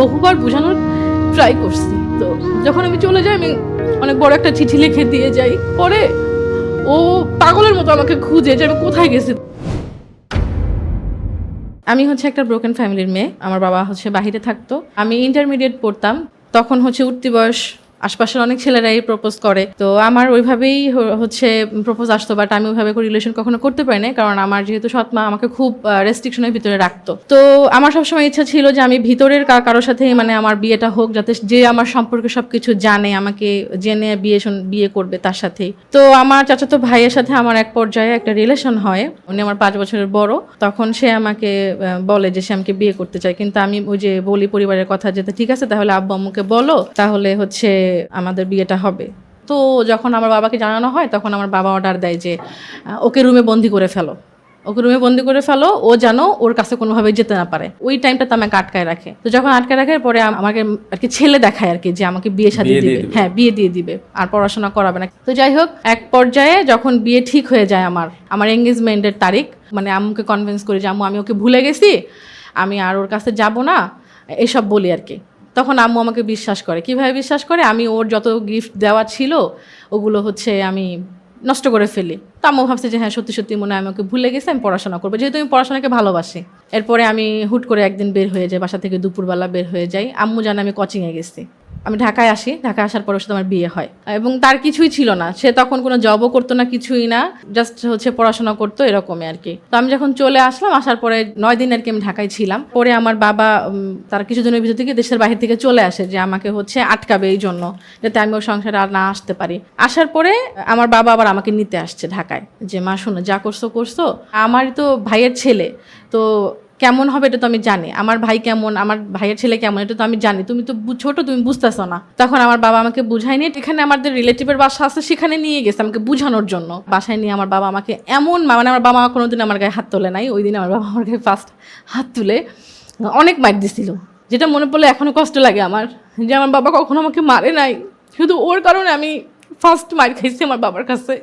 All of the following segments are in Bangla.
বহুবার বোঝানোর ট্রাই করছি। তো যখন আমি চলে যাই, আমি অনেক বড় একটা চিঠি লিখে দিয়ে যাই। পরে ও পাগলের মতো আমাকে খুঁজে যে আমি কোথায় গেছি। আমি হচ্ছে একটা ব্রোকেন ফ্যামিলির মেয়ে। আমার বাবা হচ্ছে বাহিরে থাকতো। আমি ইন্টারমিডিয়েট পড়তাম। তখন হচ্ছে উঠতি বয়স আশপাশের অনেক ছেলেরাই প্রপোজ করে। তো আমার ওইভাবেই হচ্ছে প্রপোজ আসতো বাট আমি ওইভাবে রিলেশন কখনো করতে পারি না কারণ আমার যেহেতু সৎমা আমাকে খুব রেস্ট্রিকশনের ভিতরে রাখতো। তো আমার সবসময় ইচ্ছা ছিল যে আমি ভিতরের কারোর সাথে মানে আমার বিয়েটা হোক, যাতে যে আমার সম্পর্কে সবকিছু জানে, আমাকে জেনে বিয়ে বিয়ে করবে তার সাথেই। তো আমার চাচাতো ভাইয়ের সাথে আমার এক পর্যায়ে একটা রিলেশন হয়, উনি আমার পাঁচ বছরের বড়। তখন সে আমাকে বলে যে সে আমাকে বিয়ে করতে চায়, কিন্তু আমি ওই যে বলি পরিবারের কথা যেতে ঠিক আছে, তাহলে আব্বু আম্মুকে বলো, তাহলে হচ্ছে আমাদের বিয়েটা হবে। তো যখন আমার বাবাকে জানানো হয় তখন আমার বাবা অর্ডার দেয় যে ওকে রুমে বন্দি করে ফেলো। ওকে রুমে বন্দি করে ফেলো ও যেন ওর কাছে কোনোভাবে যেতে না পারে। ওই টাইমটাতে আমাকে আটকায় রাখে। তো যখন আটকায় রাখে পরে আমাকে আর কি ছেলে দেখায় আর কি যে আমাকে বিয়ে দিয়ে দিবে। হ্যাঁ বিয়ে দিয়ে দিবে। আর পড়াশোনা করাবে না। তো যাই হোক এক পর্যায়ে যখন বিয়ে ঠিক হয়ে যায় আমার আমার এঙ্গেজমেন্টের তারিখ মানে আম্মুকে কনভিন্স করি যে আম্মু আমি ওকে ভুলে গেছি। আমি আর ওর কাছে যাব না। এসব বলি আর কি। তখন আম্মু আমাকে বিশ্বাস করে। কীভাবে বিশ্বাস করে? আমি ওর যত গিফট দেওয়া ছিল, ওগুলো হচ্ছে আমি নষ্ট করে ফেলি। তো আম্মু ভাবছে যে হ্যাঁ সত্যি সত্যি মনে হয় আমাকে ভুলে গেছে, আমি পড়াশোনা করব। যেহেতু আমি পড়াশোনাকে ভালোবাসি। এরপরে আমি হুট করে একদিন বের হয়ে যাই, বাসা থেকে দুপুরবেলা বের হয়ে যাই। আম্মু জানে আমি কোচিংয়ে গেছি। আমি ঢাকায় আসি, ঢাকায় আসার পর সাথে আমার বিয়ে হয়। এবং তার কিছুই ছিল না। সে তখন কোনো জবও করতো না, কিছুই না জাস্ট হচ্ছে পড়াশোনা করতো এরকমই আর কি। তো আমি যখন চলে আসলাম, আসার পরে নয় দিন আর কি আমি ঢাকায় ছিলাম। পরে আমার বাবা তার কিছুদিনের ভিতর থেকে দেশের বাইরে থেকে চলে আসে যে আমাকে হচ্ছে আটকাবে এই জন্য, যাতে আমি ওর সংসারে আর না আসতে পারি। আসার পরে আমার বাবা আবার আমাকে নিতে আসছে ঢাকায়। যে, মা, শোনো, যা করছ করছ। আমারই তো ভাইয়ের ছেলে। তো কেমন হবে এটা তো আমি জানি। আমার ভাই কেমন, আমার ভাইয়ের ছেলে কেমন, এটা তো আমি জানি। তুমি তো ছোট, তুমি বুঝতেছো না। তখন আমার বাবা আমাকে বুঝায়নি। এখানে আমাদের রিলেটিভের বাসা আছে, সেখানে নিয়ে গেছে আমাকে বুঝানোর জন্য। বাসায় নিয়ে আমার বাবা আমাকে এমন মানে আমার বাবা কোনোদিন আমার গায়ে হাত তোলে নাই। ওই দিন আমার বাবা আমার গায়ে ফার্স্ট হাত তুলে অনেক মাইট দিছিল। যেটা মনে পড়লে এখনও কষ্ট লাগে আমার। যে আমার বাবা কখনো আমাকে মারে নাই। শুধু ওর কারণে আমি ফার্স্ট মার খাইছি আমার বাবার কাছে।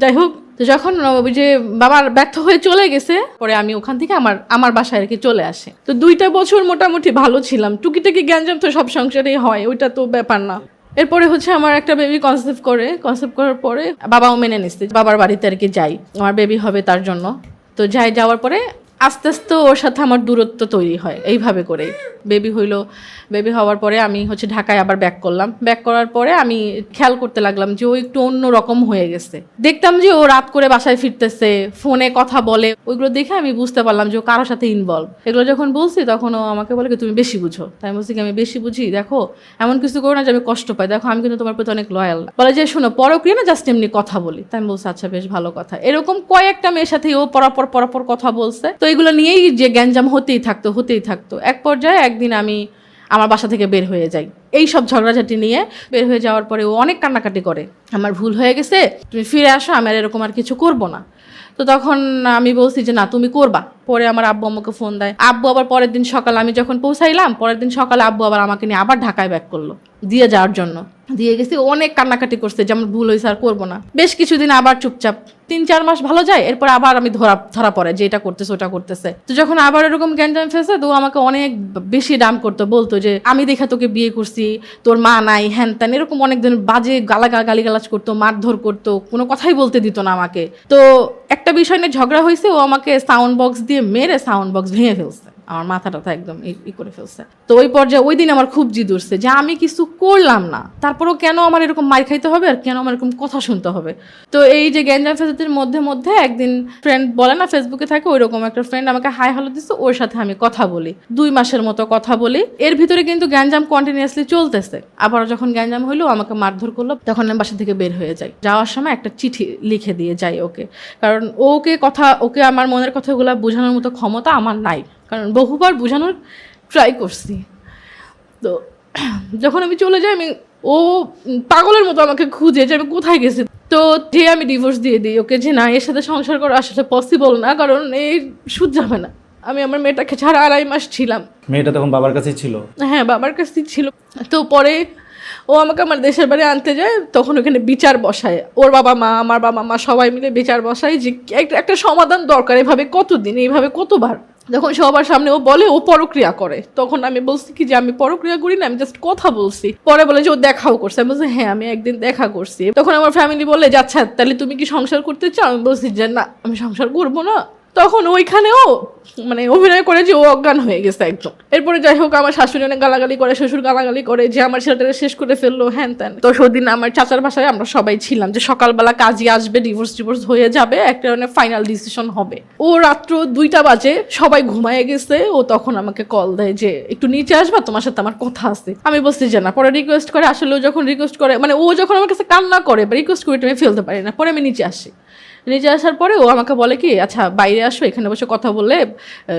যাই হোক তো যখন ওই যে বাবার ব্যর্থ হয়ে চলে গেছে, পরে আমি ওখান থেকে আমার আমার বাসায় আর কি চলে আসে। তো দুইটা বছর মোটামুটি ভালো ছিলাম। টুকিটাকি গ্যাঞ্জাম তো সব সংসারেই হয়, ওইটা তো ব্যাপার না। এরপরে হচ্ছে আমার একটা বেবি কনসেপ্ট করে কনসেপ্ট করার পরে বাবাও মেনে নিচ্ছে বাবার বাড়িতে আর কি যাই। আমার বেবি হবে তার জন্য। তো যাই যাওয়ার পরে আস্তে আস্তে ওর সাথে আমার দূরত্ব তৈরি হয়, এইভাবে করেই। বেবি হইল, বেবি হওয়ার পরে আমি হচ্ছে ঢাকায় আবার ব্যাক করলাম। ব্যাক করার পরে আমি খেয়াল করতে লাগলাম যে ও একটু অন্য রকম হয়ে গেছে। দেখতাম যে ও রাত করে বাসায় ফিরতেছে, ফোনে কথা বলে, ওইগুলো দেখে আমি বুঝতে পারলাম যে ও কারোর সাথে ইনভলভ এগুলো যখন বলছি তখন ও আমাকে বলে কি, তুমি বেশি বুঝো। তাই বলছি কি, আমি বেশি বুঝি? দেখো, এমন কিছু করো না যে আমি কষ্ট পাই। দেখো, আমি কিন্তু তোমার প্রতি অনেক লয়াল বলে যে, শোনো, পরক্রিয়া না জাস্ট এমনি কথা বলি। তাই আমি বলছি আচ্ছা বেশ ভালো কথা। এরকম কয়েকটা মেয়ের সাথে ও পরাপর পরাপর কথা বলছে। তো এগুলো নিয়েই যে গ্যাঞ্জাম হতেই থাকতো হতেই থাকতো। এক পর্যায়ে একদিন আমি আমার বাসা থেকে বের হয়ে যাই। এই সব ঝগড়াঝাটি নিয়ে বের হয়ে যাওয়ার পরে ও অনেক কান্নাকাটি করে। আমার ভুল হয়ে গেছে, তুমি ফিরে আসো, আমি আর এরকম আর কিছু করব না। তো তখন আমি বলছি যে, না, তুমি করবা। পরে আমার আব্বু আম্মুকে ফোন দেয়। আব্বু আবার পরের দিন সকালে আমি যখন পৌঁছাইলাম, পরের দিন সকালে আব্বু আবার আমাকে নিয়ে আবার ঢাকায় ব্যাক করল, দিয়ে যাওয়ার জন্য। দিয়ে গেছি অনেক কান্নাকাটি করছে যেমন ভুল হয়েছে আর করব না। বেশ কিছুদিন আবার চুপচাপ তিন চার মাস ভালো যায়, এরপর আবার আমি ধরা ধরা পড়ে যে এটা করতেছে, ওটা করতেছে। তো যখন আবার এরকম গ্যাঞ্জাম ফেসে তো আমাকে অনেক বেশি দাম করতো, বলতো যে, আমি দেখা তোকে বিয়ে করছি, তোর মা নাই, হ্যান ত্যান, এরকম অনেক দিন বাজে গালি গালাজ করতো, মারধর করতো, কোনো কথাই বলতে দিত না আমাকে। তো একটা বিষয় নিয়ে ঝগড়া হয়েছে ও আমাকে সাউন্ড বক্স দিয়ে মেরে সাউন্ড বক্স ভেঙে ফেলছে। আমার মাথা টাথা একদম ই- করে ফেলছে। তো ওই পর্যায়ে ওই দিন আমার খুব জিদ উঠছে যে আমি কিছু করলাম না। তারপরেও কেন আমার এরকম মার খাইতে হবে আর কেন আমার এরকম কথা শুনতে হবে? তো এই যে গ্যাঞ্জাম ফেসাদের মধ্যে মধ্যে একদিন ফ্রেন্ড বলে না ফেসবুকে থাকে, ওইরকম একটা ফ্রেন্ড আমাকে হাই হ্যালো দিচ্ছে ওর সাথে আমি কথা বলি। দুই মাসের মতো কথা বলি। এর ভিতরে কিন্তু গ্যাঞ্জাম কন্টিনিউয়াসলি চলতেছে। আবার যখন গ্যাঞ্জাম হইল, আমাকে মারধর করল, তখন আমি বাসা থেকে বের হয়ে যাই। যাওয়ার সময় একটা চিঠি লিখে দিয়ে যাই ওকে। কারণ ওকে কথা, ওকে আমার মনের কথাগুলো বোঝানোর মতো ক্ষমতা আমার নাই। কারণ বহুবার বোঝানোর ট্রাই করছি। তো যখন আমি চলে যাই আমি ও পাগলের মতো আমাকে খুঁজে যে আমি কোথায় গেছি। তো যে আমি ডিভোর্স দিয়ে দিই। ওকে যে না এর সাথে সংসার করা আসলে পসিবল না কারণ এই সুদ যাবে না। আমি আমার মেয়েটাকে ছাড়া আড়াই মাস ছিলাম। মেয়েটা তখন বাবার কাছেই ছিল? হ্যাঁ বাবার কাছেই ছিল। তো পরে ও আমাকে আমার দেশের বাড়ি আনতে যায় তখন ওখানে বিচার বসায়। ওর বাবা মা আমার বাবা মা সবাই মিলে বিচার বসায় যে একটা একটা সমাধান দরকার। এভাবে কতদিন এইভাবে কতবার? যখন সবার সামনে ও বলে, ও পরক্রিয়া করে, তখন আমি বলছি কি যে, আমি পরক্রিয়া করি না, আমি জাস্ট কথা বলছি। পরে বলে যে, ও দেখাও করছে। আমি বলছি হ্যাঁ আমি একদিন দেখা করছি। তখন আমার ফ্যামিলি বলে, যে আচ্ছা তাহলে তুমি কি সংসার করতে চাও? আমি বলছি যে, না, আমি সংসার করব না। তখন ওইখানেও মানে অভিনয় করে যে ও অজ্ঞান হয়ে গেছে একদম এরপরে যাই হোক, আমার শাশুড়ি অনেক গালাগালি করে, শ্বশুর গালাগালি করে, যে আমার ছেলেটাকে শেষ করে ফেলল, হ্যান ত্যান। তো সেদিন আমার চাচার বাসায় আমরা সবাই ছিলাম যে সকালবেলা কাজই আসবে ডিভোর্স ডিভোর্স হয়ে যাবে একটা মানে ফাইনাল ডিসিশন হবে। ও রাত্র দুইটা বাজে, সবাই ঘুমায় গেছে, ও তখন আমাকে কল দেয় যে, একটু নিচে আসবা, তোমার সাথে আমার কথা আছে। আমি বলছি যে, না। পরে রিকোয়েস্ট করে, আসলে ও যখন রিকোয়েস্ট করে মানে ও যখন আমার কাছে কান্না করে, বা রিকোয়েস্ট করে আমি ফেলতে পারি না। পরে আমি নিচে আসি। নিচে আসার পরে ও আমাকে বলে কি আচ্ছা বাইরে আসো, এখানে বসে কথা বললে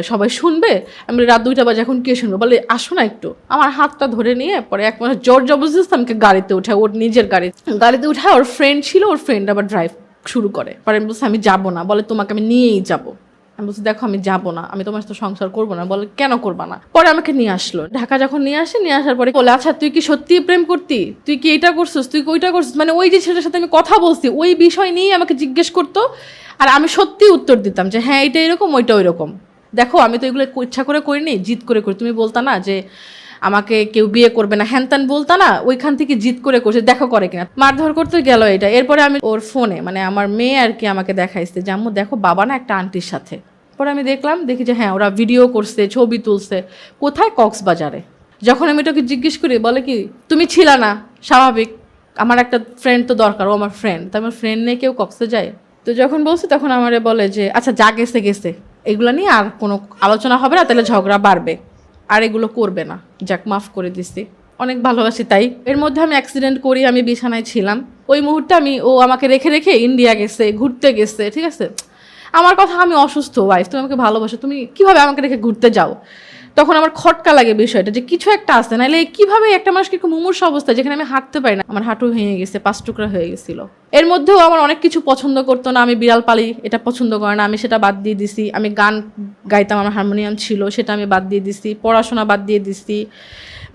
সবাই শুনবে। আমি রাত দুইটা বাজে, এখন কে শুনব? বলে, আসো না একটু। আমার হাতটা ধরে নিয়ে পরে এক মাস জোর জবরদস্ত আমাকে গাড়িতে উঠায়, ওর নিজের গাড়ি। গাড়িতে উঠায়, ওর ফ্রেন্ড ছিল, ওর ফ্রেন্ড আবার ড্রাইভ শুরু করে। পরে আমি বলছি, আমি যাব না। বলে, তোমাকে আমি নিয়েই যাব। আমি বলছি, দেখো, আমি যাব না। আমি তোমার সাথে সংসার করব না। বলে, কেন করবা না? পরে আমাকে নিয়ে আসলো। ঢাকা যখন নিয়ে আসে, নিয়ে আসার পরে বলে আচ্ছা তুই কি সত্যি প্রেম করতি? তুই কি এটা করছিস? তুই ওইটা করছিস? মানে ওই যে ছেলেটার সাথে আমি কথা বলছি, ওই বিষয় নিয়েই আমাকে জিজ্ঞেস করতো। আর আমি সত্যি উত্তর দিতাম যে হ্যাঁ এটা এরকম ওইটা ওইরকম দেখো, আমি তো এগুলো ইচ্ছা করে করিনি, জিদ করে করি। তুমি বলতা না যে আমাকে কেউ বিয়ে করবে না। হ্যান ত্যান বলতা না, ওইখান থেকে জিদ করে করছে দেখো করে কিনা। মারধর করতে গেল এটা। এরপরে আমি ওর ফোনে মানে আমার মেয়ে আর কি আমাকে দেখাইছে যে, আম্মু, দেখো বাবা না একটা আন্টির সাথে। পরে আমি দেখলাম, দেখি যে হ্যাঁ ওরা ভিডিও করছে, ছবি তুলছে। কোথায় কক্সবাজারে? যখন আমি ওটাকে জিজ্ঞেস করি, বলে কি, তুমি ছিলা না, স্বাভাবিক। আমার একটা ফ্রেন্ড তো দরকার, ও আমার ফ্রেন্ড তো আমার ফ্রেন্ড নিয়ে কেউ কক্সে যায়? তো যখন বলছে, তখন আমারে বলে যে আচ্ছা যা গেছে গেছে। এগুলো নিয়ে আর কোনো আলোচনা হবে না, তাহলে ঝগড়া বাড়বে। আর এগুলো করবে না। যাক, মাফ করে দিছি। অনেক ভালোবাসি তাই। এর মধ্যে আমি অ্যাক্সিডেন্ট করি, আমি বিছানায় ছিলাম। ওই মুহূর্তে আমি, ও আমাকে রেখে রেখে ইন্ডিয়া গেছে, ঘুরতে গেছে, ঠিক আছে? আমার কথা, আমি অসুস্থ ওয়াইফ তুমি আমাকে ভালোবাসো, তুমি কীভাবে আমাকে রেখে ঘুরতে যাও? তখন আমার খটকা লাগে বিষয়টা যে কিছু একটা আছে, নাহলে কীভাবে একটা মানুষকে একটু মুমূর্ষ অবস্থা যেখানে আমি হাঁটতে পারি না, আমার হাঁটু ভেঙে গেছে, পাঁচ টুকরা হয়ে গেছিল। এর মধ্যেও আমার অনেক কিছু পছন্দ করতো না, আমি বিড়াল পালি এটা পছন্দ করে না, আমি সেটা বাদ দিয়ে দিছি, আমি গান গাইতাম, আমার হারমোনিয়াম ছিল, সেটা আমি বাদ দিয়ে দিছি, পড়াশোনা বাদ দিয়ে দিছি,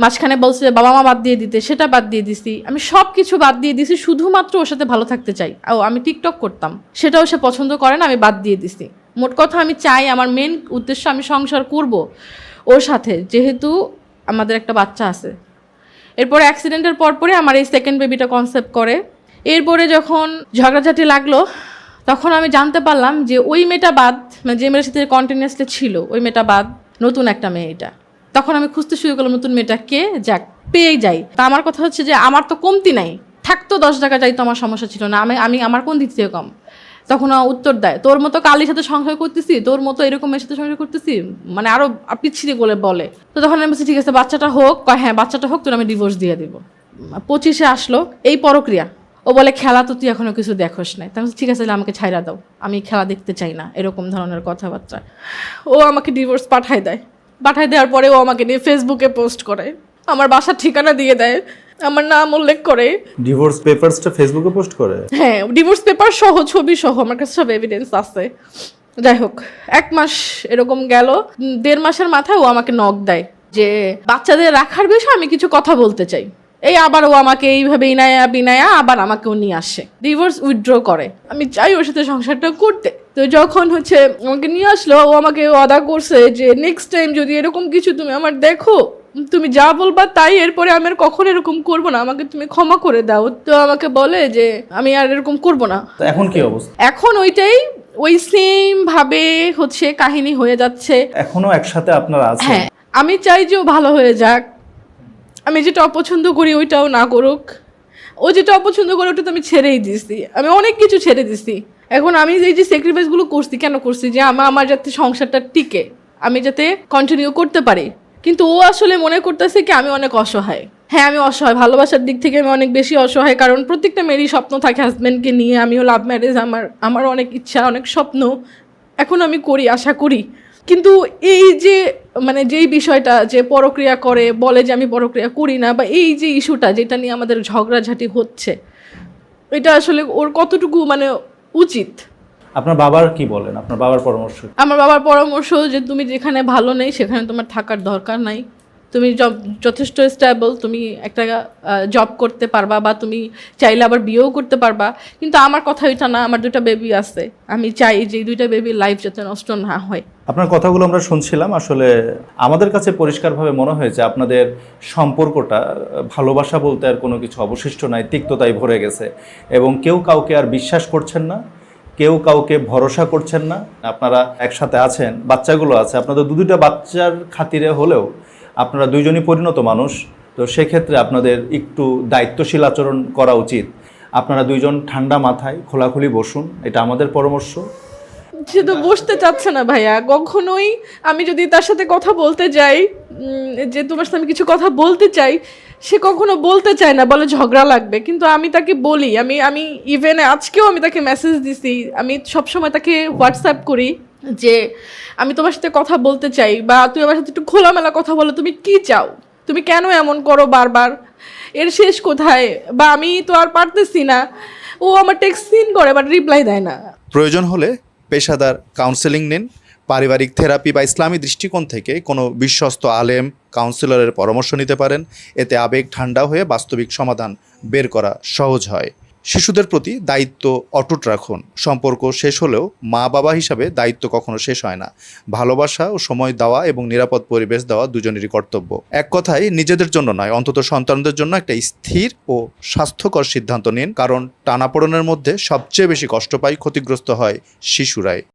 মাঝখানে বলছে বাবা মা বাদ দিয়ে দিতে, সেটা বাদ দিয়ে দিছি, আমি সব কিছু বাদ দিয়ে দিছি, শুধুমাত্র ওর সাথে ভালো থাকতে চাই। ও, আমি টিকটক করতাম, সেটাও সে পছন্দ করে না, আমি বাদ দিয়ে দিছি। মোট কথা আমি চাই, আমার মেন উদ্দেশ্য আমি সংসার করব। ওর সাথে, যেহেতু আমাদের একটা বাচ্চা আছে। এরপরে অ্যাক্সিডেন্টের পরপরে আমার এই সেকেন্ড বেবিটা কনসেপ্ট করে। এরপরে যখন ঝগড়াঝাটি লাগল, তখন আমি জানতে পারলাম যে ওই মেয়েটা বাদ মানে যে মেয়ের সাথে কন্টিনিউসলি ছিল, ওই মেয়েটা বাদ নতুন একটা মেয়ে এটা। তখন আমি খুঁজতে শুরু করলাম নতুন মেয়েটা কে, যাক পেয়ে যাই। তা আমার কথা হচ্ছে যে আমার তো কমতি নাই। থাকতো দশ টাকা যাইতো আমার সমস্যা ছিল না। আমি আমি, আমার কোন দিক থেকে কম? তখন উত্তর দেয়, তোর মতো কালির সাথে সংসার করতেছি, তোর মতো এরকম মেয়ের সাথে সংসার করতেছি? মানে আরও পিছিয়ে বলে বলে। তো তখন আমি বলছি, ঠিক আছে, বাচ্চাটা হোক, কয় হ্যাঁ বাচ্চাটা হোক, তোর আমি ডিভোর্স দিয়ে দিব। পঁচিশে আসলো, এই পরক্রিয়া। ও বলে, খেলা তো তুই এখনও কিছু দেখোস নাই। তাহলে ঠিক আছে আমাকে ছাইরা দাও, আমি খেলা দেখতে চাই না, এরকম ধরনের কথাবার্তা। ও আমাকে ডিভোর্স পাঠায় দেয়। পাঠায় দেওয়ার পরে ও আমাকে নিয়ে ফেসবুকে পোস্ট করে। আমার বাসার ঠিকানা দিয়ে দেয়। আমার নাম উল্লেখ করে। ডিভোর্স পেপারসটা ফেসবুকে পোস্ট করে? হ্যাঁ ডিভোর্স পেপার সহ ছবি সহ আমার কাছে সব এভিডেন্স আছে। যাই হোক এক মাস এরকম গেল। দেড় মাসের মাথায় ও আমাকে নক দেয় যে বাচ্চাদের রাখার বিষয়ে আমি কিছু কথা বলতে চাই। এই আবার ও আমাকে এইভাবে ইনায়া বিনায়া আবার আমাকেও নিয়ে আসে। ডিভোর্স উইথড্র করে। আমি চাই ওর সাথে সংসারটা করতে। তো যখন হচ্ছে আমাকে নিয়ে আসলো ও আমাকে অদা করছে যে নেক্সট টাইম যদি এরকম কিছু তুমি আমার দেখো তুমি যা বলবা তাই এরপরে আমি আর কখনো এরকম করব না। আমাকে তুমি ক্ষমা করে দাও। তো আমাকে বলে যে আমি আর এরকম করব না। তো এখন কি অবস্থা? এখন ওইটাই ওই সেম ভাবে হচ্ছে কাহিনী হয়ে যাচ্ছে। এখনও একসাথে আপনারা আছেন? হ্যাঁ আমি চাই যে ও ভালো হয়ে যাক। আমি যেটা অপছন্দ করি ওইটাও না করুক। ও যেটা অপছন্দ করে ওটা তো আমি ছেড়েই দিছি। আমি অনেক কিছু ছেড়ে দিছি। এখন আমি এই যে স্যাক্রিফাইসগুলো করছি কেন করছি? যে আমার আমার যাতে সংসারটা টিকে। আমি যাতে কন্টিনিউ করতে পারি। কিন্তু ও আসলে মনে করতেছে কি, আমি অনেক অসহায়। হ্যাঁ আমি অসহায়। ভালোবাসার দিক থেকে আমি অনেক বেশি অসহায়, কারণ প্রত্যেকটা মেয়েরই স্বপ্ন থাকে হাজব্যান্ডকে নিয়ে। আমিও লাভ ম্যারেজ আমার আমার অনেক ইচ্ছা, অনেক স্বপ্ন। এখন আমি করি, আশা করি। কিন্তু এই যে মানে যেই বিষয়টা যে পরক্রিয়া করে, বলে যে আমি পরক্রিয়া করি না, বা এই যে ইস্যুটা যেটা নিয়ে আমাদের ঝগড়াঝাটি হচ্ছে, এটা আসলে ওর কতটুকু মানে উচিত? আপনার বাবার কি বলেন? আপনার বাবার পরামর্শ আমার বাবার পরামর্শ যে তুমি যেখানে ভালো নেই সেখানে তোমার থাকার দরকার নাই। তুমি জব যথেষ্ট স্টেবল তুমি একটা জব করতে পারবা বা তুমি চাইলে আবার বিয়েও করতে পারবা। কিন্তু আমার কথা ওইটা না আমার দুটা বেবি আছে। আমি চাই যে দুইটা বেবির লাইফ যাতে নষ্ট না হয়। আপনার কথাগুলো আমরা শুনছিলাম। আসলে আমাদের কাছে পরিষ্কারভাবে মনে হয়েছে আপনাদের সম্পর্কটা ভালোবাসা বলতে আর কোনো কিছু অবশিষ্ট নাই তিক্ততায় ভরে গেছে। এবং কেউ কাউকে আর বিশ্বাস করছেন না। কেউ কাউকে ভরসা করছেন না। আপনারা একসাথে আছেন, বাচ্চাগুলো আছে। আপনাদের দু দুটা বাচ্চার খাতিরে হলেও আপনারা দুইজনই পরিণত মানুষ। তো সেক্ষেত্রে আপনাদের একটু দায়িত্বশীল আচরণ করা উচিত। আপনারা দুইজন ঠান্ডা মাথায় খোলাখুলি বসুন, এটা আমাদের পরামর্শ। সে তো বসতে চাচ্ছে না ভাইয়া। কখনোই আমি যদি তার সাথে কথা বলতে যাই যে তোমার সাথে আমি কিছু কথা বলতে চাই সে কখনো বলতে চায় না, বলে ঝগড়া লাগবে। কিন্তু আমি তাকে বলি, আমি আমি ইভেন আজকেও আমি তাকে মেসেজ দিছি, আমি সবসময় তাকে হোয়াটসঅ্যাপ করি যে, আমি তোমার সাথে কথা বলতে চাই বা তুই আমার সাথে একটু খোলামেলা কথা বলো, তুমি কি চাও? তুমি কেন এমন করো বারবার? এর শেষ কোথায়? বা আমি তো আর পারতেছি না। ও আমার টেক্সট সিন করে বাট রিপ্লাই দেয় না। প্রয়োজন হলে পেশাদার কাউন্সেলিং নিন, পারিবারিক থেরাপি বা ইসলামী দৃষ্টিকোণ থেকে কোনো বিশ্বস্ত আলেম কাউন্সিলরের পরামর্শ নিতে পারেন। এতে আবেগ ঠান্ডা হয়ে বাস্তবিক সমাধান বের করা সহজ হয়। শিশুদের প্রতি দায়িত্ব অটুট রাখুন। সম্পর্ক শেষ হলেও মা বাবা হিসাবে দায়িত্ব কখনো শেষ হয় না। ভালোবাসা ও সময় দেওয়া এবং নিরাপদ পরিবেশ দেওয়া দুজনেরই কর্তব্য। এক কথায়, নিজেদের জন্য নয়, অন্তত সন্তানদের জন্য একটা স্থির ও স্বাস্থ্যকর সিদ্ধান্ত নিন। কারণ টানাপোড়েনের মধ্যে সবচেয়ে বেশি কষ্ট পায় ক্ষতিগ্রস্ত হয় শিশুরাই।